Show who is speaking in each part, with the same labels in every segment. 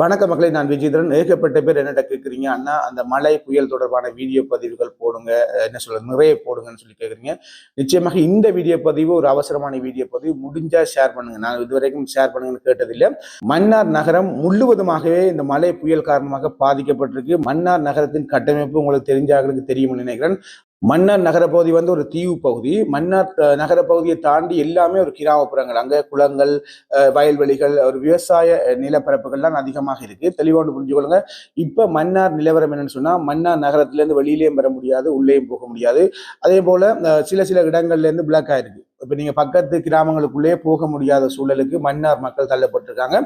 Speaker 1: வணக்க மக்களை நான் விஜயதரன் ஏகப்பட்ட பேர் என்னட்ட கேட்குறீங்க அண்ணா அந்த மழை புயல் தொடர்பான வீடியோ பதிவுகள் போடுங்க. என்ன சொல்றது நிறைய போடுங்கன்னு சொல்லி கேட்குறீங்க நிச்சயமாக இந்த வீடியோ பதிவு ஒரு அவசரமான வீடியோ பதிவு முடிஞ்சா ஷேர் பண்ணுங்க. நான் இதுவரைக்கும் ஷேர் பண்ணுங்கன்னு கேட்டதில்லை. மன்னார் நகரம் முழுவதுமாகவே இந்த மழை புயல் காரணமாக பாதிக்கப்பட்டிருக்கு. மன்னார் நகரத்தின் கட்டமைப்பு உங்களுக்கு தெரிஞ்சாங்களுக்கு தெரியும்னு நினைக்கிறேன். மன்னார் நகரப்பகுதி பகுதி வந்து ஒரு தீவு பகுதி. மன்னார் நகரப்பகுதியை பகுதியை தாண்டி எல்லாமே ஒரு கிராமப்புறங்கள். அங்கே குளங்கள் வயல்வெளிகள் ஒரு விவசாய நிலப்பரப்புகள்லாம் அதிகமாக இருக்குது தெளிவாண்டு புரிஞ்சுக்கொள்ளுங்க இப்போ மன்னார் நிலவரம் என்னன்னு சொன்னால் மன்னார் நகரத்துலேருந்து வெளியிலேயும் வர முடியாது உள்ளேயும் போக முடியாது. அதே போல் சில சில இடங்கள்லேருந்து பிளாக் ஆயிருக்கு. இப்போ நீங்கள் பக்கத்து கிராமங்களுக்குள்ளே போக முடியாத சூழலுக்கு மன்னார் மக்கள் தள்ளப்பட்டிருக்காங்க.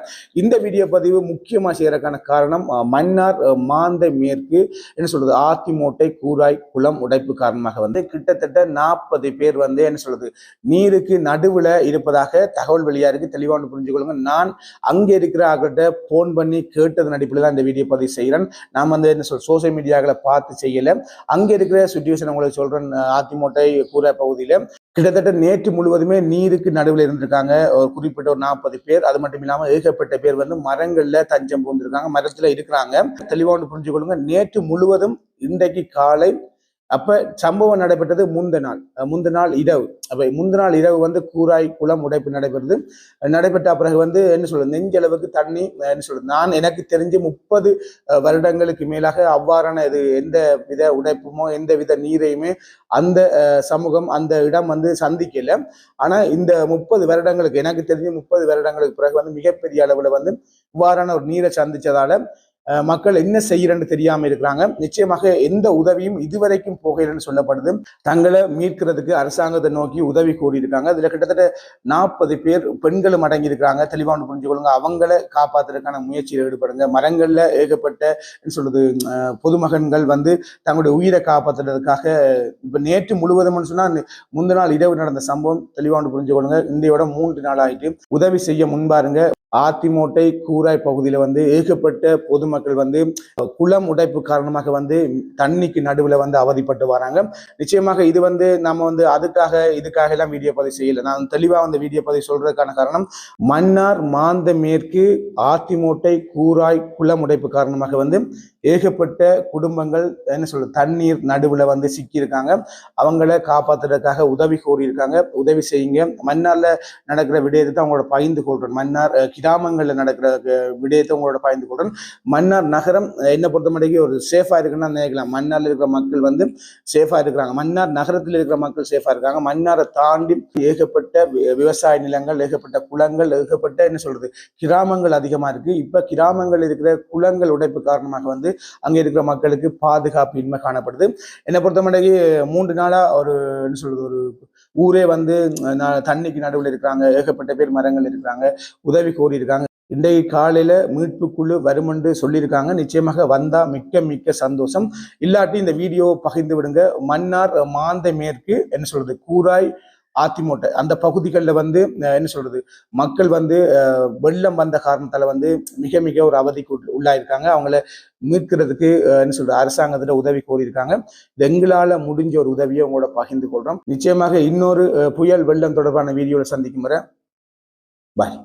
Speaker 1: இந்த வீடியோ பதிவு முக்கியமாக செய்கிறதுக்கான காரணம் மன்னார் மாந்தை மேற்கு என்ன சொல்றது ஆத்திமோட்டை கூராய் குளம் உடைப்பு காரணமாக வந்து கிட்டத்தட்ட நாற்பது பேர் வந்து என்ன சொல்றது நீருக்கு நடுவில் இருப்பதாக தகவல் வெளியாக இருக்கு. தெளிவான புரிஞ்சுக்கொள்ளுங்க. நான் அங்கே இருக்கிற ஆகிட்ட ஃபோன் பண்ணி கேட்டதன் அடிப்படையில் தான் இந்த வீடியோ பதிவு செய்கிறேன் நான் வந்து என்ன சொல் சோசியல் மீடியாக்களை பார்த்து செய்யலை. அங்கே இருக்கிற சுச்சுவேஷன் உங்களுக்கு சொல்கிறேன் ஆத்திமோட்டை கூராய் பகுதியில். கிட்டத்தட்ட நேற்று முழுவதுமே நீருக்கு நடுவில் இருந்திருக்காங்க. ஒரு குறிப்பிட்ட ஒரு நாற்பது பேர். அது மட்டும் இல்லாமல் ஏகப்பட்ட பேர் வந்து மரங்கள்ல தஞ்சம் பூந்திருக்காங்க மரத்துல இருக்கிறாங்க. தெளிவாக புரிஞ்சுக்கொள்ளுங்க. நேற்று முழுவதும் இன்றைக்கு காலை அப்ப சம்பவம் நடைபெற்றது முந்த நாள். முந்த நாள் இரவு. அப்ப முந்த நாள் இரவு வந்து கூராய் குளம் உடைப்பு நடைபெறுது நடைபெற்ற பிறகு வந்து என்ன சொல்றது? நெஞ்சளவுக்கு தண்ணி என்ன சொல்றது? நான் எனக்கு தெரிஞ்சு முப்பது வருடங்களுக்கு மேலாக அவ்வாறான இது எந்த வித உடைப்புமோ எந்த வித நீரையுமே அந்த சமூகம் அந்த இடம் வந்து சந்திக்கல. ஆனா இந்த முப்பது வருடங்களுக்கு எனக்கு தெரிஞ்சு முப்பது வருடங்களுக்கு பிறகு வந்து மிகப்பெரிய அளவுல வந்து இவ்வாறான ஒரு நீரை சந்திச்சதால மக்கள் என்ன செய்யறன்னு தெரியாம இருக்கிறாங்க. நிச்சயமாக எந்த உதவியும் இதுவரைக்கும் போகலன்னு சொல்லப்படுது. தங்களை மீட்கிறதுக்கு அரசாங்கத்தை நோக்கி உதவி கோரியிருக்காங்க. இதுல கிட்டத்தட்ட நாற்பது பேர் பெண்களும் அடங்கி இருக்கிறாங்க தெளிவான புரிஞ்சுக்கொள்ளுங்க அவங்கள காப்பாத்துறதுக்கான முயற்சியில் ஈடுபடுங்க. மரங்கள்ல ஏகப்பட்ட என்ன சொல்றது பொதுமகன்கள் வந்து தங்களுடைய உயிரை காப்பாத்துறதுக்காக இப்ப நேற்று முழுவதும்னு சொன்னா முந்தின நாள் இரவு நடந்த சம்பவம் தெளிவான புரிஞ்சுக்கொள்ளுங்க இந்தியோட மூன்று நாள் ஆயிட்டு. உதவி செய்ய முன்பாருங்க ஆத்திமோட்டை கூராய் பகுதியில் வந்து ஏகப்பட்ட பொதுமக்கள் வந்து குளம் உடைப்பு காரணமாக வந்து தண்ணிக்கு நடுவில் வந்து அவதிப்பட்டு வராங்க. நிச்சயமாக இது வந்து நம்ம வந்து அதுக்காக இதுக்காக எல்லாம் வீடியோ பதிவு செய்யலை. நான் தெளிவாக வந்து வீடியோ பதிவு சொல்றதுக்கான காரணம் மன்னார் மாந்த மேற்கு ஆத்திமோட்டை கூராய் குளம் உடைப்பு காரணமாக வந்து ஏகப்பட்ட குடும்பங்கள் என்ன சொல்ற தண்ணீர் நடுவில் வந்து சிக்கியிருக்காங்க. அவங்கள காப்பாத்துறதுக்காக உதவி கோரியிருக்காங்க. உதவி செய்யுங்க. மன்னார்ல நடக்கிற விடயத்தை அவங்களோட பகிர்ந்து கொள்றேன் மன்னார் கிராமங்களில் நடக்கிற விடயத்தை உங்களோட பகிர்ந்து கொள்றேன். மன்னார் நகரம் என்னை பொறுத்த ஒரு சேஃபாக இருக்குன்னு நினைக்கலாம் மன்னாரில் இருக்கிற மக்கள் வந்து சேஃபாக இருக்கிறாங்க. மன்னார் நகரத்தில் இருக்கிற மக்கள் சேஃபாக இருக்காங்க. மன்னாரை தாண்டி ஏகப்பட்ட வி- விவசாய நிலங்கள் ஏகப்பட்ட குளங்கள் ஏகப்பட்ட என்ன சொல்றது கிராமங்கள் அதிகமா இருக்கு. இப்போ கிராமங்கள் இருக்கிற குளங்கள் உடைப்பு காரணமாக வந்து அங்கே இருக்கிற மக்களுக்கு பாதுகாப்பு இன்மை காணப்படுது. என்னை பொறுத்த மூன்று நாளா ஒரு என்ன சொல்றது ஒரு ஊரே வந்து ந- தண்ணிக்கு நடுவில் இருக்கிறாங்க ஏகப்பட்ட பேர் மரங்கள் இருக்கிறாங்க உதவி கோரி இருக்காங்க காலையில மீட்பு குழு வருமென்று சொல்லியிருக்காங்க. நிச்சயமாக வந்தா மிக்க மிக்க சந்தோஷம். இல்லாட்டி இந்த வீடியோ பகிர்ந்து விடுங்க. மன்னார் மாந்த மேற்கு என்ன சொல்றது கூராய் அதிமுக அந்த பகுதிகளில் வந்து என்ன சொல்றது மக்கள் வந்து வெள்ளம் வந்த காரணத்தால் வந்து மிக மிக ஒரு அவதிக்கு உள்ளாயிருக்காங்க. அவங்கள மீட்கிறதுக்கு என்ன சொல்றது அரசாங்கத்தில் உதவி கோரியிருக்காங்க. எங்களால் முடிஞ்ச ஒரு உதவியை உங்களோட பகிர்ந்து கொள்றோம். நிச்சயமாக இன்னொரு புயல் வெள்ளம் தொடர்பான வீடியோவில் சந்திக்கும் வரை பாய்